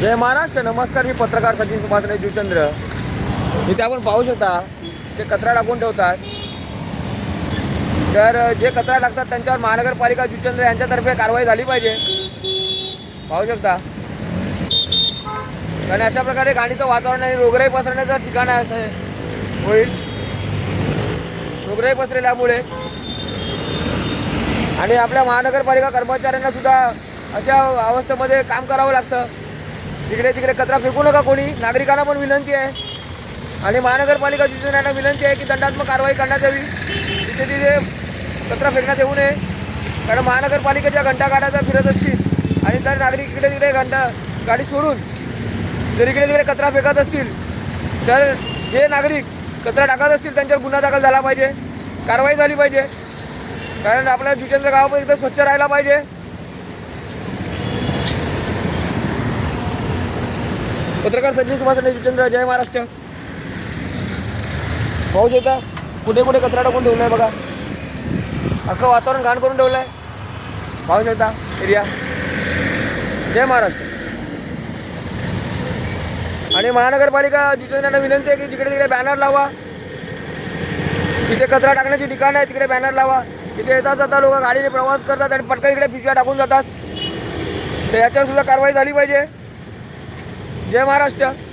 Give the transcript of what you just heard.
जय महाराष्ट्र नमस्कार मी पत्रकार सचिन सुभाषने जुचंद्र इथे आपण पाहू शकता ते कचरा टाकून ठेवतात. तर जे कचरा टाकतात त्यांच्यावर महानगरपालिका जुचंद्र यांच्यातर्फे कारवाई झाली पाहिजे. पाहू शकता. कारण अशा प्रकारे गाडीचं वातावरण आणि रोगराई पसरण्याचं ठिकाण आहे असं होईल. रोगराई पसरल्यामुळे. आणि आपल्या महानगरपालिका कर्मचाऱ्यांना सुद्धा अशा अवस्थेमध्ये काम करावं लागतं. तिकडे तिकडे कचरा फेकू नका कोणी. नागरिकांना पण विनंती आहे. आणि महानगरपालिका यांना विनंती आहे की दंडात्मक कारवाई करण्यात यावी. तिथे तिथे कचरा फेकण्यात येऊ नये. कारण महानगरपालिकेच्या घंटागाड्या फिरत असतील. आणि जर नागरिक इकडे तिकडे घंटा गाडी सोडून जर इकडे तिकडे कचरा फेकत असतील तर जे नागरिक कचरा टाकत असतील त्यांच्यावर गुन्हा दाखल झाला पाहिजे. कारवाई झाली पाहिजे. कारण आपल्या जुचंद्र गावापर्यंत इथं स्वच्छ राहायला पाहिजे. पत्रकार संजीव सुभाष आणि जय महाराष्ट्र. पाऊस येता कुठे कुठे कचरा टाकून ठेवला आहे बघा. अख्खं वातावरण घाण करून ठेवलं आहे पाऊस येता एरिया. जय महाराष्ट्र. आणि महानगरपालिका जितेंद्रांना विनंती आहे की जिकडे तिकडे बॅनर लावा. तिथे कचरा टाकण्याची ठिकाणं आहे तिकडे बॅनर लावा. तिथे येतात जाता लोक गाडीने प्रवास करतात आणि पटकन इकडे पिशव्या टाकून जातात. तर याच्यावर सुद्धा कारवाई झाली पाहिजे. जय महाराष्ट्र.